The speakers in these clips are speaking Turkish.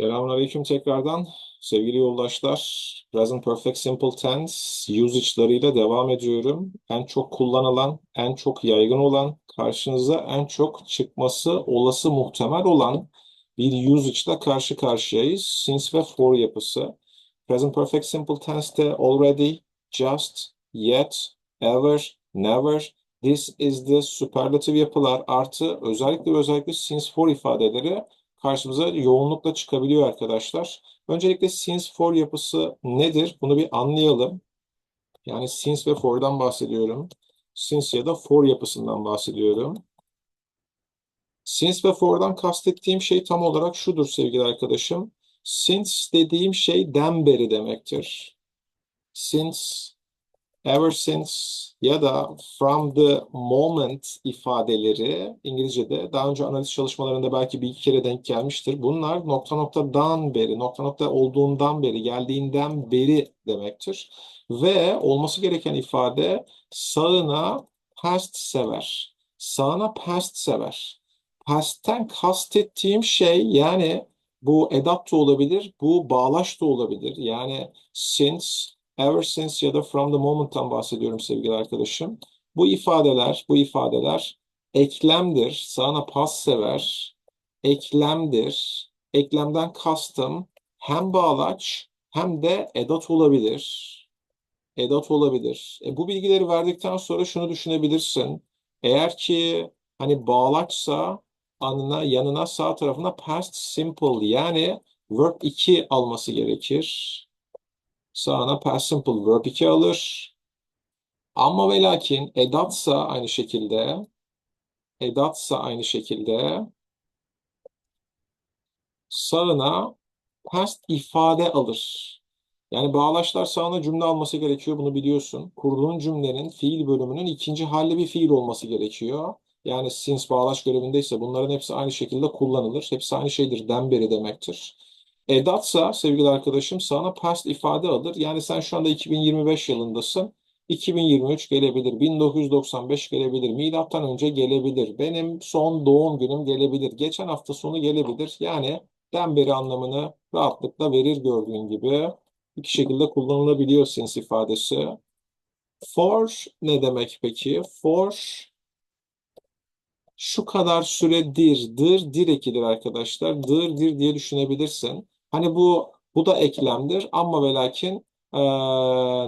Selamünaleyküm tekrardan. Sevgili yoldaşlar, Present Perfect Simple Tense usage'larıyla devam ediyorum. En çok kullanılan, en çok yaygın olan, karşınıza en çok çıkması olası muhtemel olan bir usage ile karşı karşıyayız. Since ve for yapısı. Present Perfect Simple Tense'te already, just, yet, ever, never, this is the superlative yapılar artı özellikle özellikle since for ifadeleri karşımıza yoğunlukla çıkabiliyor arkadaşlar. Öncelikle since for yapısı nedir? Bunu bir anlayalım. Yani since ve for'dan bahsediyorum. Since ya da for yapısından bahsediyorum. Since ve for'dan kastettiğim şey tam olarak şudur sevgili arkadaşım. Since dediğim şey den beri demektir. Since ever since ya da from the moment ifadeleri İngilizce'de daha önce analiz çalışmalarında belki bir iki kere denk gelmiştir. Bunlar nokta noktadan beri, nokta nokta olduğundan beri, geldiğinden beri demektir. Ve olması gereken ifade sağına past sever. Sağına past sever. Past'ten kastettiğim şey yani bu edat da olabilir, bu bağlaç da olabilir. Yani since ever since ya da from the moment'tan bahsediyorum sevgili arkadaşım. Bu ifadeler, bu ifadeler eklemdir. Sağına pas sever. Eklemdir. Eklemden kastım hem bağlaç hem de edat olabilir. Edat olabilir. E, bu bilgileri verdikten sonra şunu düşünebilirsin. Eğer ki hani bağlaçsa anına, yanına sağ tarafına past simple yani verb 2 alması gerekir sağına past simple verb 2 alır. Ama ve lakin edatsa aynı şekilde edatsa aynı şekilde sağına past ifade alır. Yani bağlaçlar sağına cümle alması gerekiyor bunu biliyorsun. Kurduğun cümlenin fiil bölümünün ikinci halli bir fiil olması gerekiyor. Yani since bağlaç görevindeyse bunların hepsi aynı şekilde kullanılır. Hepsi aynı şeydir. Den beri demektir. Edatsa sevgili arkadaşım sana past ifade alır. Yani sen şu anda 2025 yılındasın. 2023 gelebilir, 1995 gelebilir, milattan önce gelebilir, benim son doğum günüm gelebilir, geçen hafta sonu gelebilir. Yani den beri anlamını rahatlıkla verir gördüğün gibi. İki şekilde kullanılabiliyor since ifadesi. For ne demek peki? For şu kadar süredir, dır, dir ekidir arkadaşlar. Dır, dir diye düşünebilirsin. Hani bu bu da eklemdir ama ve lakin e,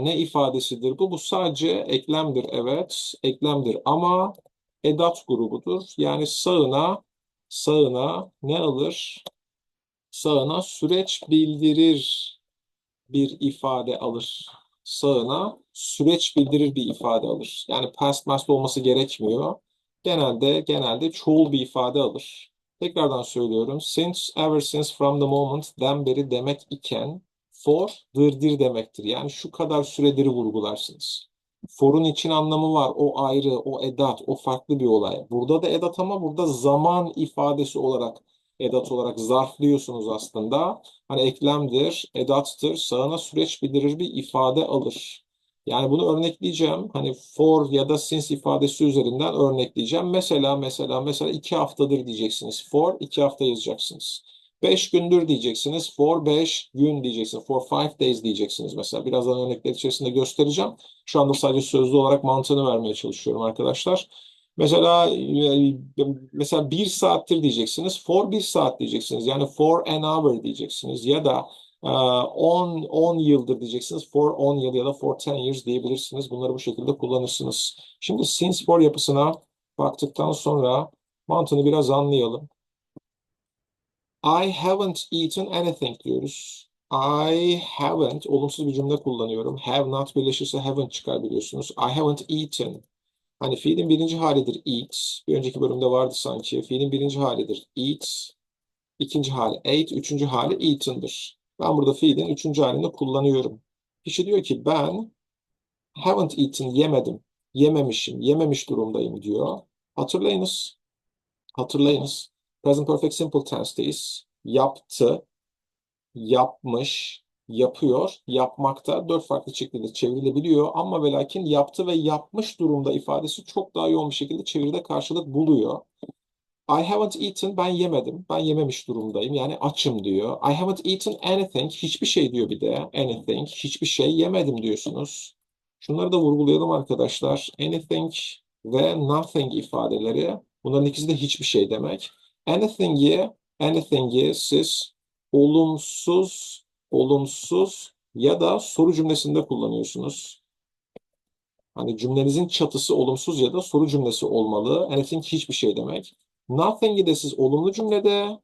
ne ifadesidir bu? Bu sadece eklemdir evet. Eklemdir ama edat grubudur. Yani sağına sağına ne alır? Sağına süreç bildirir bir ifade alır. Sağına süreç bildirir bir ifade alır. Yani past past olması gerekmiyor. Genelde genelde çoğul bir ifade alır. Tekrardan söylüyorum. Since, ever since, from the moment, den beri demek iken for, dırdır demektir. Yani şu kadar süredir vurgularsınız. For'un için anlamı var. O ayrı, o edat, o farklı bir olay. Burada da edat ama burada zaman ifadesi olarak edat olarak zarflıyorsunuz aslında. Hani eklemdir, edattır, sağına süreç bildirir bir ifade alır. Yani bunu örnekleyeceğim. Hani for ya da since ifadesi üzerinden örnekleyeceğim. Mesela mesela mesela iki haftadır diyeceksiniz. For iki hafta yazacaksınız. Beş gündür diyeceksiniz. For beş gün diyeceksiniz. For five days diyeceksiniz mesela. Birazdan örnekler içerisinde göstereceğim. Şu anda sadece sözlü olarak mantığını vermeye çalışıyorum arkadaşlar. Mesela e, mesela bir saattir diyeceksiniz. For bir saat diyeceksiniz. Yani for an hour diyeceksiniz. Ya da 10 ee, 10 yıldır diyeceksiniz. For 10 yıl ya da for 10 years diyebilirsiniz. Bunları bu şekilde kullanırsınız. Şimdi since for yapısına baktıktan sonra mantığını biraz anlayalım. I haven't eaten anything diyoruz. I haven't olumsuz bir cümle kullanıyorum. Have not birleşirse haven't çıkar biliyorsunuz. I haven't eaten. Hani fiilin birinci halidir eat. Bir önceki bölümde vardı sanki. Fiilin birinci halidir eat. İkinci hali ate. Üçüncü hali eaten'dır. Ben burada fiilin üçüncü halini kullanıyorum. Kişi diyor ki ben haven't eaten yemedim, yememişim, yememiş durumdayım diyor. Hatırlayınız, hatırlayınız. Present Perfect Simple tense'teyiz. Yaptı, yapmış, yapıyor, yapmakta dört farklı şekilde çevrilebiliyor ama ve lakin yaptı ve yapmış durumda ifadesi çok daha yoğun bir şekilde çeviride karşılık buluyor. I haven't eaten, ben yemedim. Ben yememiş durumdayım. Yani açım diyor. I haven't eaten anything, hiçbir şey diyor bir de. Anything, hiçbir şey yemedim diyorsunuz. Şunları da vurgulayalım arkadaşlar. Anything ve nothing ifadeleri. Bunların ikisi de hiçbir şey demek. Anything'i, anything'i siz olumsuz, olumsuz ya da soru cümlesinde kullanıyorsunuz. Hani cümlenizin çatısı olumsuz ya da soru cümlesi olmalı. Anything hiçbir şey demek. Nothing'i de siz olumlu cümlede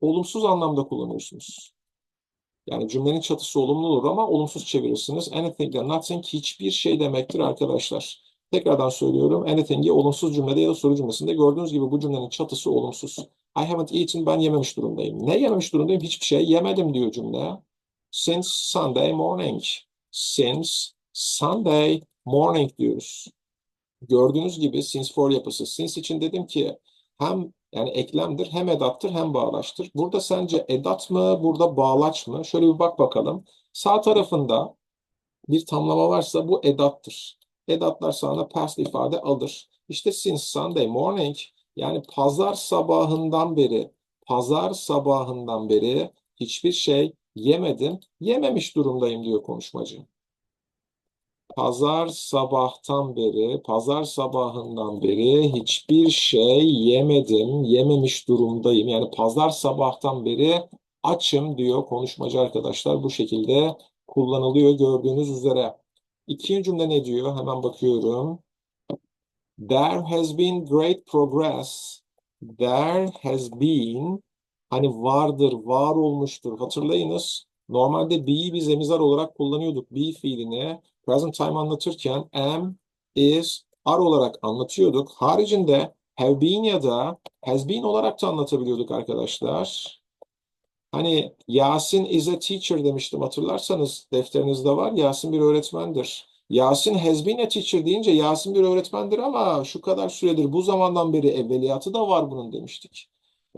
olumsuz anlamda kullanıyorsunuz. Yani cümlenin çatısı olumlu olur ama olumsuz çevirirsiniz. Anything ile nothing hiçbir şey demektir arkadaşlar. Tekrardan söylüyorum. Anything'i olumsuz cümlede ya da soru cümlesinde gördüğünüz gibi bu cümlenin çatısı olumsuz. I haven't eaten ben yememiş durumdayım. Ne yememiş durumdayım? Hiçbir şey yemedim diyor cümle. Since Sunday morning. Since Sunday morning diyoruz. Gördüğünüz gibi since for yapısı. Since için dedim ki hem yani eklemdir hem edattır hem bağlaçtır. Burada sence edat mı burada bağlaç mı? Şöyle bir bak bakalım. Sağ tarafında bir tamlama varsa bu edattır. Edatlar sana past ifade alır. İşte since Sunday morning yani pazar sabahından beri pazar sabahından beri hiçbir şey yemedim, yememiş durumdayım diyor konuşmacı. Pazar sabahtan beri, pazar sabahından beri hiçbir şey yemedim, yememiş durumdayım. Yani pazar sabahtan beri açım diyor konuşmacı arkadaşlar. Bu şekilde kullanılıyor gördüğünüz üzere. İkinci cümle ne diyor? Hemen bakıyorum. There has been great progress. There has been hani vardır, var olmuştur. Hatırlayınız. Normalde be'yi biz emizar olarak kullanıyorduk. Be fiilini present time anlatırken am, is, are olarak anlatıyorduk. Haricinde have been ya da has been olarak da anlatabiliyorduk arkadaşlar. Hani Yasin is a teacher demiştim hatırlarsanız defterinizde var. Yasin bir öğretmendir. Yasin has been a teacher deyince Yasin bir öğretmendir ama şu kadar süredir bu zamandan beri evveliyatı da var bunun demiştik.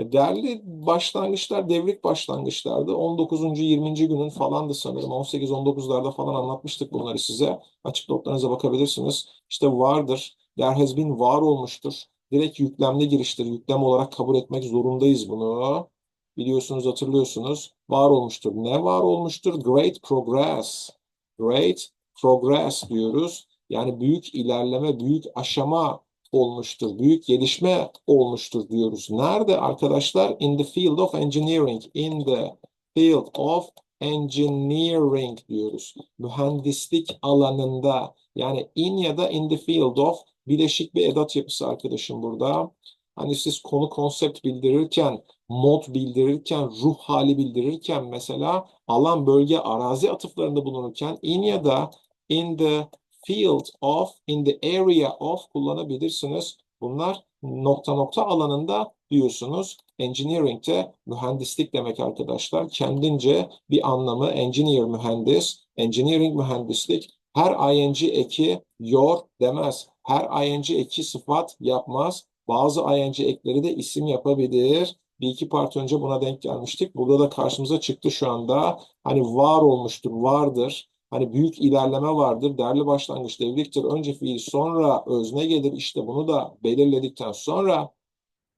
E, değerli başlangıçlar devrik başlangıçlardı. 19. 20. günün falandı sanırım. 18-19'larda falan anlatmıştık bunları size. Açık notlarınıza bakabilirsiniz. İşte vardır. There has been var olmuştur. Direkt yüklemli giriştir. Yüklem olarak kabul etmek zorundayız bunu. Biliyorsunuz, hatırlıyorsunuz. Var olmuştur. Ne var olmuştur? Great progress. Great progress diyoruz. Yani büyük ilerleme, büyük aşama olmuştur. Büyük gelişme olmuştur diyoruz. Nerede arkadaşlar? In the field of engineering. In the field of engineering diyoruz. Mühendislik alanında. Yani in ya da in the field of bileşik bir edat yapısı arkadaşım burada. Hani siz konu konsept bildirirken, mod bildirirken, ruh hali bildirirken mesela alan, bölge, arazi atıflarında bulunurken in ya da in the field of, in the area of kullanabilirsiniz. Bunlar nokta nokta alanında diyorsunuz. Engineering'te mühendislik demek arkadaşlar. Kendince bir anlamı engineer mühendis, engineering mühendislik. Her ing eki your demez. Her ing eki sıfat yapmaz. Bazı ing ekleri de isim yapabilir. Bir iki part önce buna denk gelmiştik. Burada da karşımıza çıktı şu anda. Hani var olmuştur, vardır. Hani büyük ilerleme vardır. Derli başlangıç devliktir. Önce fiil sonra özne gelir. İşte bunu da belirledikten sonra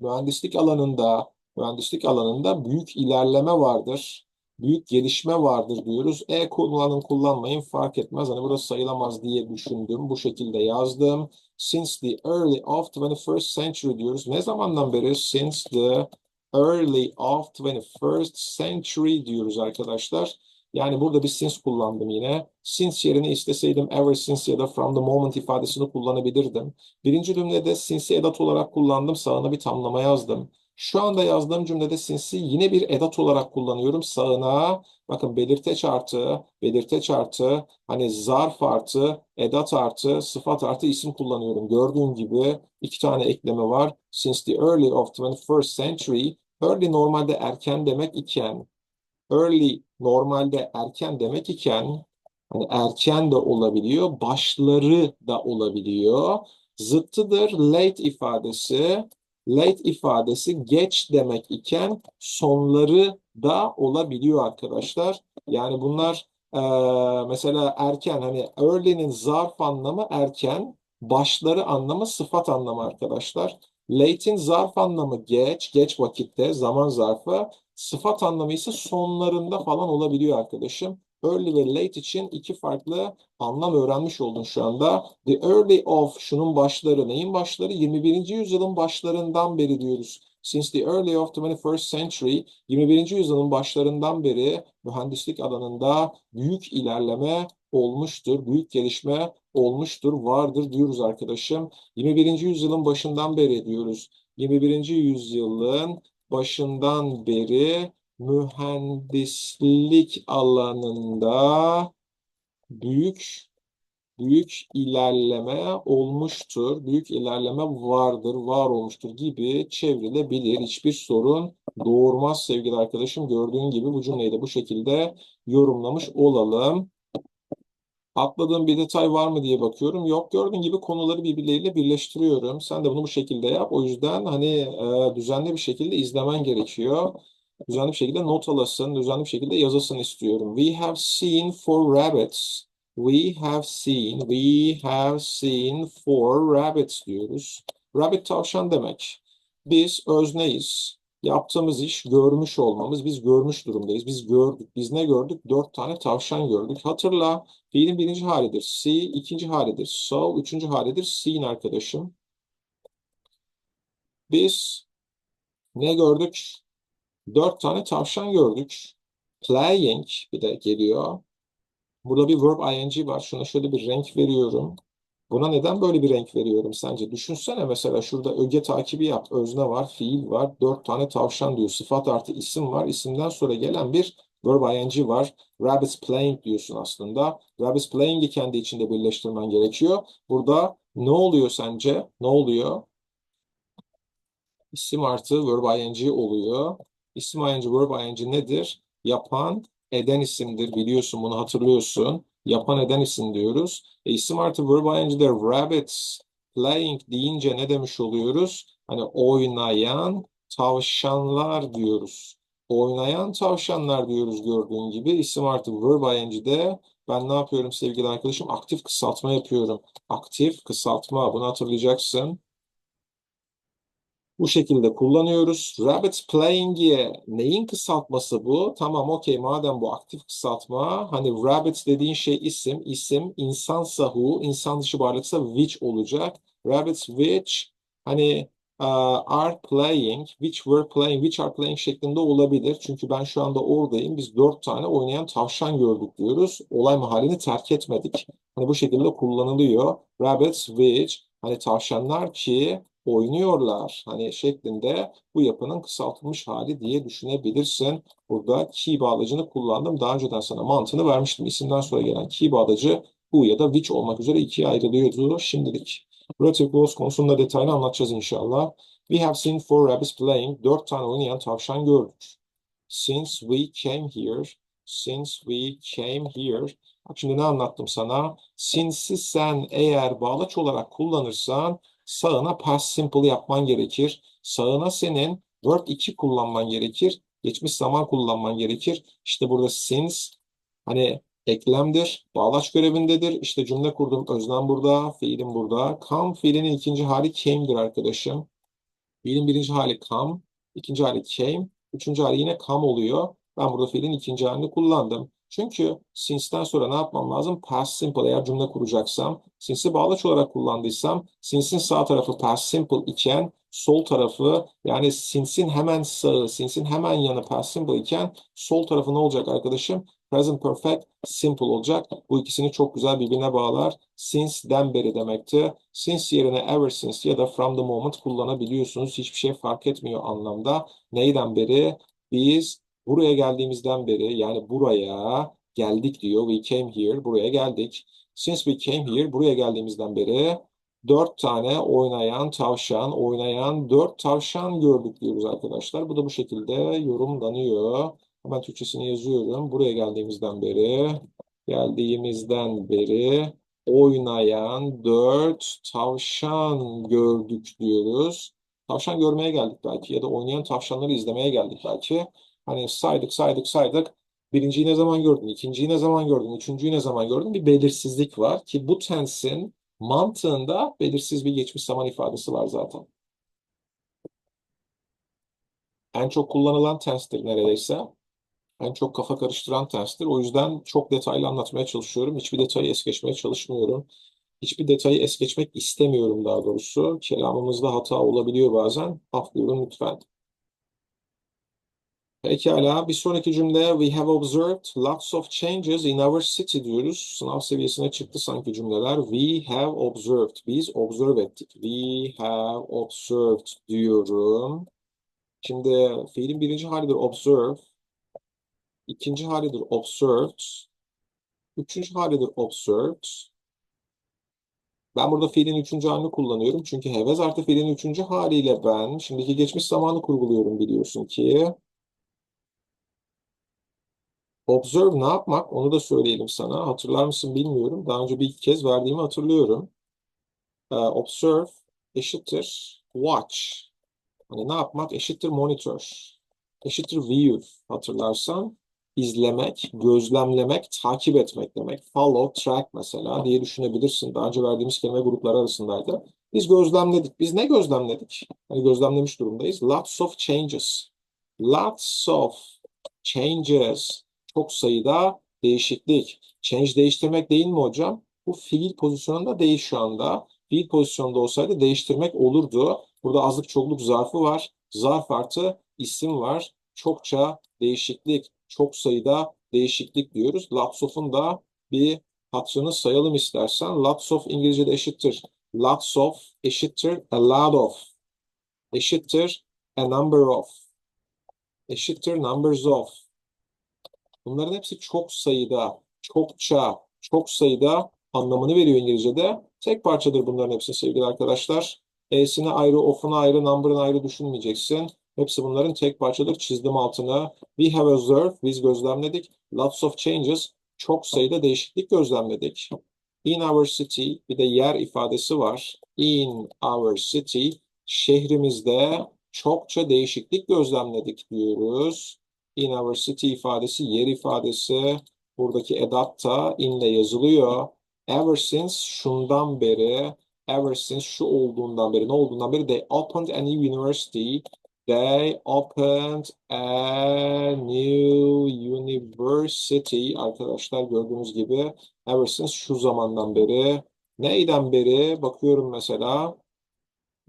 mühendislik alanında mühendislik alanında büyük ilerleme vardır. Büyük gelişme vardır diyoruz. E kullanın kullanmayın fark etmez. Hani burası sayılamaz diye düşündüm. Bu şekilde yazdım. Since the early of 21st century diyoruz. Ne zamandan beri? Since the early of 21st century diyoruz arkadaşlar. Yani burada bir since kullandım yine. Since yerine isteseydim ever since ya da from the moment ifadesini kullanabilirdim. Birinci cümlede since'i edat olarak kullandım. Sağına bir tamlama yazdım. Şu anda yazdığım cümlede since'i yine bir edat olarak kullanıyorum. Sağına bakın belirteç artı, belirteç artı, hani zarf artı, edat artı, sıfat artı isim kullanıyorum. Gördüğün gibi iki tane ekleme var. Since the early of 21st century, early normalde erken demek iken, early normalde erken demek iken hani erken de olabiliyor, başları da olabiliyor. Zıttıdır late ifadesi. Late ifadesi geç demek iken sonları da olabiliyor arkadaşlar. Yani bunlar e, mesela erken hani early'nin zarf anlamı erken, başları anlamı sıfat anlamı arkadaşlar. Late'in zarf anlamı geç, geç vakitte, zaman zarfı. Sıfat anlamı ise sonlarında falan olabiliyor arkadaşım. Early ve late için iki farklı anlam öğrenmiş oldun şu anda. The early of şunun başları, neyin başları? 21. yüzyılın başlarından beri diyoruz. Since the early of the 21st century, 21. yüzyılın başlarından beri mühendislik alanında büyük ilerleme olmuştur, büyük gelişme olmuştur, vardır diyoruz arkadaşım. 21. yüzyılın başından beri diyoruz. 21. yüzyılın başından beri mühendislik alanında büyük büyük ilerleme olmuştur, büyük ilerleme vardır, var olmuştur gibi çevrilebilir. Hiçbir sorun doğurmaz sevgili arkadaşım. Gördüğün gibi bu cümleyi de bu şekilde yorumlamış olalım. Atladığım bir detay var mı diye bakıyorum. Yok gördüğün gibi konuları birbirleriyle birleştiriyorum. Sen de bunu bu şekilde yap. O yüzden hani e, düzenli bir şekilde izlemen gerekiyor. Düzenli bir şekilde not alasın, düzenli bir şekilde yazasın istiyorum. We have seen four rabbits. We have seen, we have seen four rabbits diyoruz. Rabbit tavşan demek. Biz özneyiz. Yaptığımız iş görmüş olmamız. Biz görmüş durumdayız. Biz gördük. Biz ne gördük? Dört tane tavşan gördük. Hatırla. Fiilin birinci halidir. See ikinci halidir. So üçüncü halidir. Seen arkadaşım. Biz ne gördük? Dört tane tavşan gördük. Playing bir de geliyor. Burada bir verb ing var. Şuna şöyle bir renk veriyorum. Buna neden böyle bir renk veriyorum sence? Düşünsene mesela şurada öge takibi yap. Özne var, fiil var. Dört tane tavşan diyor. Sıfat artı isim var. İsimden sonra gelen bir verb ing var. Rabbits playing diyorsun aslında. Rabbits playing'i kendi içinde birleştirmen gerekiyor. Burada ne oluyor sence? Ne oluyor? İsim artı verb ing oluyor. İsim ing, verb ing nedir? Yapan, eden isimdir. Biliyorsun bunu hatırlıyorsun. Yapan eden isim diyoruz. E, isim artı verb ing'de rabbits playing deyince ne demiş oluyoruz? Hani oynayan tavşanlar diyoruz. Oynayan tavşanlar diyoruz gördüğün gibi. İsim artı verb ing'de ben ne yapıyorum sevgili arkadaşım? Aktif kısaltma yapıyorum. Aktif kısaltma. Bunu hatırlayacaksın. Bu şekilde kullanıyoruz. Rabbits playing'e neyin kısaltması bu? Tamam okey madem bu aktif kısaltma hani rabbits dediğin şey isim. isim insansa who, insan dışı varlıksa which olacak. Rabbits which hani uh, are playing, which were playing, which are playing şeklinde olabilir. Çünkü ben şu anda oradayım. Biz dört tane oynayan tavşan gördük diyoruz. Olay mahallini terk etmedik. Hani bu şekilde kullanılıyor. Rabbits which hani tavşanlar ki oynuyorlar hani şeklinde bu yapının kısaltılmış hali diye düşünebilirsin. Burada key bağlacını kullandım. Daha önceden sana mantığını vermiştim. İsimden sonra gelen key bağlacı bu ya da which olmak üzere ikiye ayrılıyordu şimdilik. Relative clause konusunda detaylı anlatacağız inşallah. We have seen four rabbits playing. Dört tane oynayan tavşan gördük. Since we came here, since we came here. Bak şimdi ne anlattım sana? Since'i sen eğer bağlaç olarak kullanırsan sağına past simple yapman gerekir. Sağına senin verb 2 kullanman gerekir. Geçmiş zaman kullanman gerekir. İşte burada since hani eklemdir, bağlaç görevindedir. İşte cümle kurdum, özlem burada, fiilim burada. Come fiilinin ikinci hali came'dir arkadaşım. Fiilin birinci hali come, ikinci hali came, üçüncü hali yine come oluyor. Ben burada fiilin ikinci halini kullandım. Çünkü since'ten sonra ne yapmam lazım? Past simple eğer cümle kuracaksam, since'i bağlaç olarak kullandıysam, since'in sağ tarafı past simple iken, sol tarafı yani since'in hemen sağı, since'in hemen yanı past simple iken, sol tarafı ne olacak arkadaşım? Present perfect simple olacak. Bu ikisini çok güzel birbirine bağlar. Since'den beri demekti. Since yerine ever since ya da from the moment kullanabiliyorsunuz. Hiçbir şey fark etmiyor anlamda. Neyden beri? Biz Buraya geldiğimizden beri yani buraya geldik diyor. We came here. Buraya geldik. Since we came here. Buraya geldiğimizden beri dört tane oynayan tavşan, oynayan dört tavşan gördük diyoruz arkadaşlar. Bu da bu şekilde yorumlanıyor. Hemen Türkçesini yazıyorum. Buraya geldiğimizden beri, geldiğimizden beri oynayan dört tavşan gördük diyoruz. Tavşan görmeye geldik belki ya da oynayan tavşanları izlemeye geldik belki. Hani saydık saydık saydık. Birinciyi ne zaman gördün, ikinciyi ne zaman gördün, üçüncüyü ne zaman gördün bir belirsizlik var ki bu tensin mantığında belirsiz bir geçmiş zaman ifadesi var zaten. En çok kullanılan tenstir neredeyse. En çok kafa karıştıran tenstir. O yüzden çok detaylı anlatmaya çalışıyorum. Hiçbir detayı es geçmeye çalışmıyorum. Hiçbir detayı es geçmek istemiyorum daha doğrusu. Kelamımızda hata olabiliyor bazen. Af buyurun lütfen. Pekala. Bir sonraki cümle we have observed lots of changes in our city diyoruz. Sınav seviyesine çıktı sanki cümleler. We have observed. Biz observe ettik. We have observed diyorum. Şimdi fiilin birinci halidir observe. İkinci halidir observed. Üçüncü halidir observed. Ben burada fiilin üçüncü halini kullanıyorum. Çünkü hevez artı fiilin üçüncü haliyle ben şimdiki geçmiş zamanı kurguluyorum biliyorsun ki. Observe ne yapmak? Onu da söyleyelim sana. Hatırlar mısın bilmiyorum. Daha önce bir iki kez verdiğimi hatırlıyorum. Ee, observe eşittir watch. Hani ne yapmak? Eşittir monitor. Eşittir view. Hatırlarsan izlemek, gözlemlemek, takip etmek demek. Follow, track mesela diye düşünebilirsin. Daha önce verdiğimiz kelime grupları arasındaydı. Biz gözlemledik. Biz ne gözlemledik? Hani gözlemlemiş durumdayız. Lots of changes. Lots of changes. Çok sayıda değişiklik. Change değiştirmek değil mi hocam? Bu fiil pozisyonunda değil şu anda. Fiil pozisyonunda olsaydı değiştirmek olurdu. Burada azlık çokluk zarfı var. Zarf artı isim var. Çokça değişiklik, çok sayıda değişiklik diyoruz. Lots of'un da bir hatırını sayalım istersen. Lots of İngilizce'de eşittir. Lots of eşittir a lot of. Eşittir a number of. Eşittir numbers of. Bunların hepsi çok sayıda, çokça, çok sayıda anlamını veriyor İngilizce'de. Tek parçadır bunların hepsi sevgili arkadaşlar. E'sini ayrı, of'unu ayrı, number'ını ayrı düşünmeyeceksin. Hepsi bunların tek parçadır. Çizdim altına. We have observed. Biz gözlemledik. Lots of changes. Çok sayıda değişiklik gözlemledik. In our city. Bir de yer ifadesi var. In our city. Şehrimizde çokça değişiklik gözlemledik diyoruz. In our city ifadesi yer ifadesi. Buradaki edat da inle yazılıyor. Ever since şundan beri ever since şu olduğundan beri ne olduğundan beri they opened a new university They opened a new university arkadaşlar gördüğünüz gibi ever since şu zamandan beri neyden beri bakıyorum mesela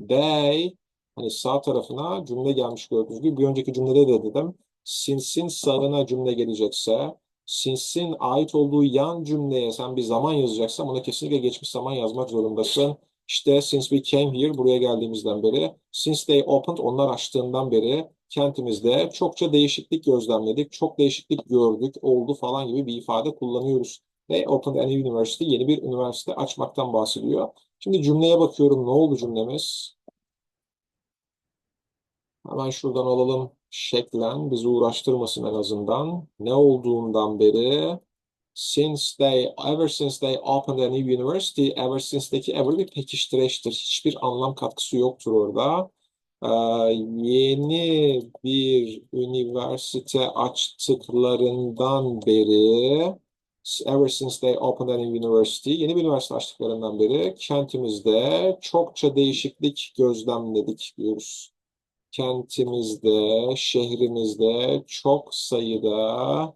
they hani sağ tarafına cümle gelmiş gördüğünüz gibi bir önceki cümlede de dedim since'in sağına cümle gelecekse since'in ait olduğu yan cümleye sen bir zaman yazacaksan buna kesinlikle geçmiş zaman yazmak zorundasın. İşte since we came here buraya geldiğimizden beri since they opened onlar açtığından beri kentimizde çokça değişiklik gözlemledik. Çok değişiklik gördük, oldu falan gibi bir ifade kullanıyoruz. They opened a new university yeni bir üniversite açmaktan bahsediyor. Şimdi cümleye bakıyorum. Ne oldu cümlemiz? Hemen şuradan alalım şeklen. Bizi uğraştırmasın en azından. Ne olduğundan beri since they, ever since they opened a new university, ever since'deki ever bir pekiştireçtir. Hiçbir anlam katkısı yoktur orada. Ee, yeni bir üniversite açtıklarından beri, ever since they opened a new university, yeni bir üniversite açtıklarından beri kentimizde çokça değişiklik gözlemledik diyoruz. Kentimizde, şehrimizde çok sayıda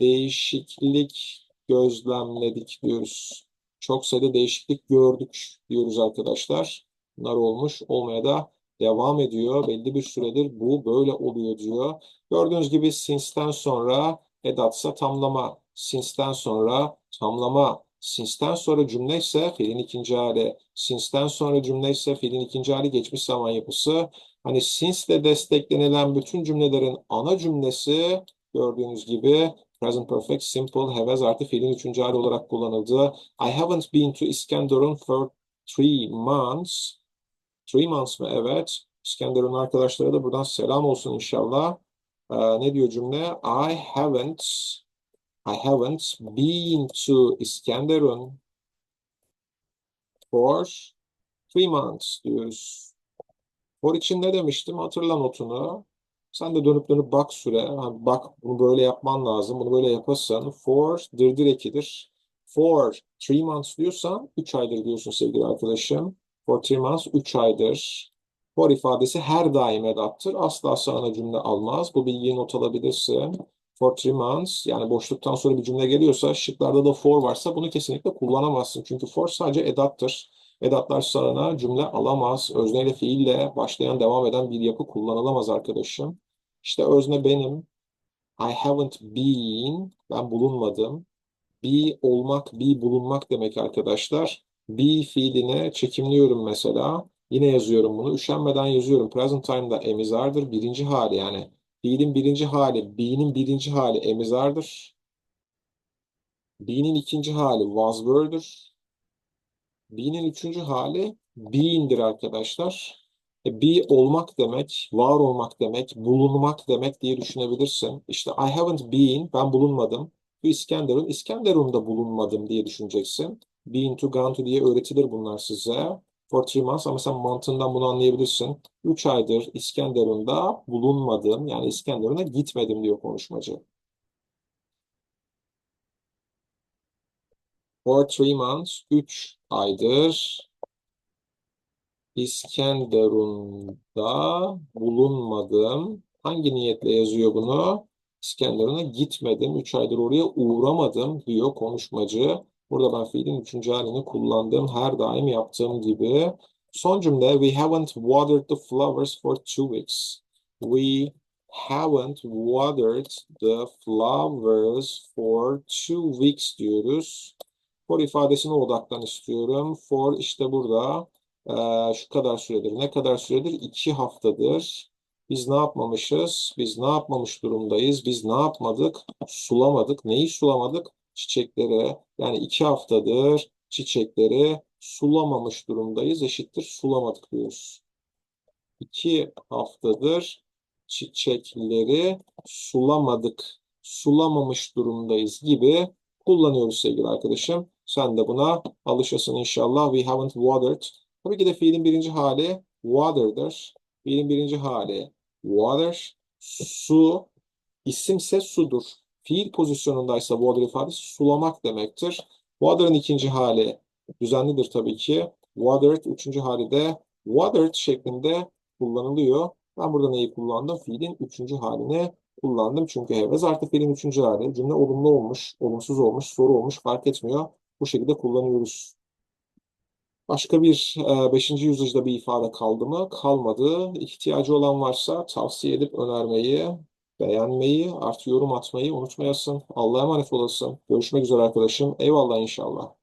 değişiklik gözlemledik diyoruz. Çok sayıda değişiklik gördük diyoruz arkadaşlar. Bunlar olmuş, olmaya da devam ediyor. Belli bir süredir bu böyle oluyor diyor. Gördüğünüz gibi since'ten sonra edatsa tamlama, since'ten sonra tamlama, since'ten sonra cümle ise fiilin ikinci hali, since'ten sonra cümle ise fiilin ikinci hali geçmiş zaman yapısı. Hani since ile desteklenilen bütün cümlelerin ana cümlesi gördüğünüz gibi Present perfect, simple, have artı fiilin üçüncü hali olarak kullanıldı. I haven't been to İskenderun for three months. Three months mı? Evet. İskenderun arkadaşlara da buradan selam olsun inşallah. Ee, ne diyor cümle? I haven't I haven't been to İskenderun for three months diyoruz. For için ne demiştim? Hatırla notunu. Sen de dönüp dönüp bak süre. Hani bak bunu böyle yapman lazım. Bunu böyle yaparsan for dırdır ekidir. For three months diyorsan 3 aydır diyorsun sevgili arkadaşım. For three months 3 aydır. For ifadesi her daim edattır. Asla sağına cümle almaz. Bu bilgiyi not alabilirsin. For three months yani boşluktan sonra bir cümle geliyorsa şıklarda da for varsa bunu kesinlikle kullanamazsın. Çünkü for sadece edattır. Edatlar sağına cümle alamaz. Özneyle fiille başlayan devam eden bir yapı kullanılamaz arkadaşım. İşte özne benim. I haven't been. Ben bulunmadım. Be olmak, be bulunmak demek arkadaşlar. Be fiiline çekimliyorum mesela. Yine yazıyorum bunu. Üşenmeden yazıyorum. Present time'da emizardır. Birinci hali yani. Fiilin birinci hali, be'nin birinci hali emizardır. Be'nin ikinci hali was were'dır. Be'nin üçüncü hali being'dir arkadaşlar. E, be olmak demek, var olmak demek, bulunmak demek diye düşünebilirsin. İşte I haven't been, ben bulunmadım. Bu İskenderun, İskenderun'da bulunmadım diye düşüneceksin. Been to, gone to diye öğretilir bunlar size. For three months ama sen mantığından bunu anlayabilirsin. Üç aydır İskenderun'da bulunmadım. Yani İskenderun'a gitmedim diyor konuşmacı. For three months, üç aydır İskenderun'da bulunmadım. Hangi niyetle yazıyor bunu? İskenderun'a gitmedim. Üç aydır oraya uğramadım diyor konuşmacı. Burada ben fiilin üçüncü halini kullandım. Her daim yaptığım gibi. Son cümle We haven't watered the flowers for two weeks. We haven't watered the flowers for two weeks diyoruz. For ifadesine odaklan istiyorum. For işte burada ee, şu kadar süredir. Ne kadar süredir? İki haftadır. Biz ne yapmamışız? Biz ne yapmamış durumdayız? Biz ne yapmadık? Sulamadık. Neyi sulamadık? Çiçekleri. Yani iki haftadır çiçekleri sulamamış durumdayız. Eşittir sulamadık diyoruz. İki haftadır çiçekleri sulamadık. Sulamamış durumdayız gibi kullanıyoruz sevgili arkadaşım. Sen de buna alışasın inşallah. We haven't watered Tabii ki de fiilin birinci hali water'dır. Fiilin birinci hali water. Su isimse sudur. Fiil pozisyonundaysa water ifadesi sulamak demektir. Water'ın ikinci hali düzenlidir tabii ki. Watered üçüncü hali de watered şeklinde kullanılıyor. Ben burada neyi kullandım? Fiilin üçüncü halini kullandım. Çünkü hevez artı fiilin üçüncü hali. Cümle olumlu olmuş, olumsuz olmuş, soru olmuş fark etmiyor. Bu şekilde kullanıyoruz. Başka bir 5. E, yüzyılda bir ifade kaldı mı? Kalmadı. İhtiyacı olan varsa tavsiye edip önermeyi, beğenmeyi, artı yorum atmayı unutmayasın. Allah'a emanet olasın. Görüşmek üzere arkadaşım. Eyvallah inşallah.